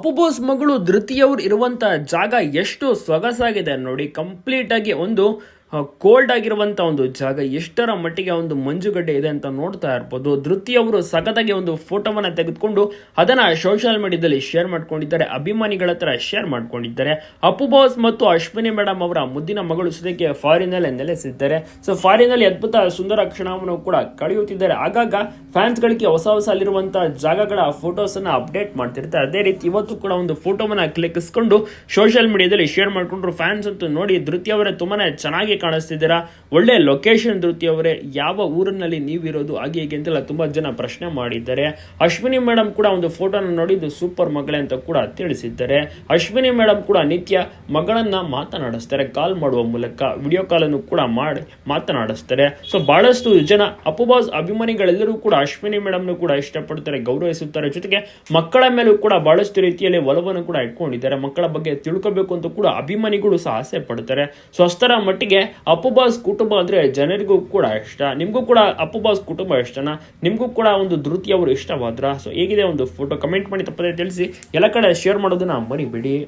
Appu boss ಮಗಳು ಧೃತಿಯವ್ರು ಇರುವಂತಹ ಜಾಗ ಎಷ್ಟು ಸೊಗಸಾಗಿದೆ ನೋಡಿ. ಕಂಪ್ಲೀಟ್ ಆಗಿ ಒಂದು ಕೋಲ್ಡ್ ಆಗಿರುವಂತ ಒಂದು ಜಾಗ, ಎಷ್ಟರ ಮಟ್ಟಿಗೆ ಒಂದು ಮಂಜುಗಡ್ಡೆ ಇದೆ ಅಂತ ನೋಡ್ತಾ ಇರ್ಬೋದು. ಧೃತಿ ಅವರು ಸಖತ್ತಾಗಿ ಒಂದು ಫೋಟೋವನ್ನ ತೆಗೆದುಕೊಂಡು ಅದನ್ನ ಸೋಷಿಯಲ್ ಮೀಡಿಯಾದಲ್ಲಿ ಶೇರ್ ಮಾಡ್ಕೊಂಡಿದ್ದಾರೆ. ಅಭಿಮಾನಿಗಳ ಹತ್ರ ಶೇರ್ ಮಾಡ್ಕೊಂಡಿದ್ದಾರೆ. ಅಪ್ಪು ಬಾಸ್ ಮತ್ತು ಅಶ್ವಿನಿ ಮೇಡಮ್ ಅವರ ಮುದ್ದಿನ ಮಗಳು ಸದ್ಯಕ್ಕೆ ಫಾರಿನ್ ಅಲ್ಲಿ ನೆಲೆಸಿದ್ದಾರೆ. ಸೊ ಫಾರಿನ್ ಅಲ್ಲಿ ಅದ್ಭುತ ಸುಂದರ ಕ್ಷಣವನ್ನು ಕೂಡ ಕಳೆಯುತ್ತಿದ್ದಾರೆ. ಆಗಾಗ ಫ್ಯಾನ್ಸ್ ಗಳಿಗೆ ಹೊಸ ಹೊಸ ಅಲ್ಲಿರುವಂತಹ ಜಾಗಗಳ ಫೋಟೋಸ್ ಅನ್ನ ಅಪ್ಡೇಟ್ ಮಾಡ್ತಿರ್ತಾರೆ. ಅದೇ ರೀತಿ ಇವತ್ತು ಕೂಡ ಒಂದು ಫೋಟೋವನ್ನ ಕ್ಲಿಕ್ಕಿಸ್ಕೊಂಡು ಸೋಷಿಯಲ್ ಮೀಡಿಯಾದಲ್ಲಿ ಶೇರ್ ಮಾಡ್ಕೊಂಡ್ರು ಫ್ಯಾನ್ಸ್ ಅಂತೂ ನೋಡಿ ಧೃತಿ ಅವರೇ ತುಂಬಾನೇ ಚೆನ್ನಾಗಿ ಕಾಣಿಸ್ತಿದ್ದೀರಾ? ಒಳ್ಳೆ ಲೊಕೇಶನ್ ಧೃತಿ ಅವರೇ, ಯಾವ ಊರಿನಲ್ಲಿ ನೀವಿರೋದು, ಹಾಗೆ ಹೀಗೆ ಅಂತೆಲ್ಲ ತುಂಬಾ ಜನ ಪ್ರಶ್ನೆ ಮಾಡಿದ್ದಾರೆ. ಅಶ್ವಿನಿ ಮೇಡಮ್ ಕೂಡ ಒಂದು ಫೋಟೋನ ನೋಡಿದ್ದು ಸೂಪರ್ ಮಗಳೇ ಅಂತ ಕೂಡ ತಿಳಿಸಿದ್ದಾರೆ. ಅಶ್ವಿನಿ ಮೇಡಮ್ ಕೂಡ ನಿತ್ಯ ಮಗಳನ್ನ ಮಾತನಾಡಿಸ್ತಾರೆ ಕಾಲ್ ಮಾಡುವ ಮೂಲಕ ವಿಡಿಯೋ ಕಾಲ್ ಅನ್ನು ಕೂಡ ಮಾಡಿ ಮಾತನಾಡಿಸ್ತಾರೆ. ಸೊ ಬಹಳಷ್ಟು ಜನ ಅಪುಬಾಸ್ ಅಭಿಮಾನಿಗಳೆಲ್ಲರೂ ಕೂಡ ಅಶ್ವಿನಿ ಮೇಡಮ್ ಕೂಡ ಇಷ್ಟಪಡ್ತಾರೆ, ಗೌರವಿಸುತ್ತಾರೆ. ಜೊತೆಗೆ ಮಕ್ಕಳ ಮೇಲೂ ಕೂಡ ಬಹಳಷ್ಟು ರೀತಿಯಲ್ಲಿ ಒಲವನ್ನು ಕೂಡ ಇಟ್ಕೊಂಡಿದ್ದಾರೆ. ಮಕ್ಕಳ ಬಗ್ಗೆ ತಿಳ್ಕೋಬೇಕು ಅಂತ ಕೂಡ ಅಭಿಮಾನಿಗಳು ಸಹ ಆಸೆ ಪಡ್ತಾರೆ. ಸೊ ಅಷ್ಟರ ಮಟ್ಟಿಗೆ ಅಪ್ಪುಬಾಸ್ ಕುಟುಂಬ ಅಂದ್ರೆ ಜನರಿಗೂ ಕೂಡ ಇಷ್ಟ. ನಿಮಗೂ ಕೂಡ ಅಪ್ಪು ಬಾಸ್ ಕುಟುಂಬ ಇಷ್ಟನಾ? ನಿಮಗೂ ಕೂಡ ಒಂದು ಧೃತಿ ಅವರು ಇಷ್ಟವಾದ್ರ? ಸೊ ಹೇಗಿದೆ ಒಂದು ಫೋಟೋ ಕಮೆಂಟ್ ಮಾಡಿ, ತಪ್ಪದೇ ತಿಳಿಸಿ. ಎಲ್ಲ ಕಡೆ ಶೇರ್ ಮಾಡೋದನ್ನ ಮರಿಬೇಡಿ.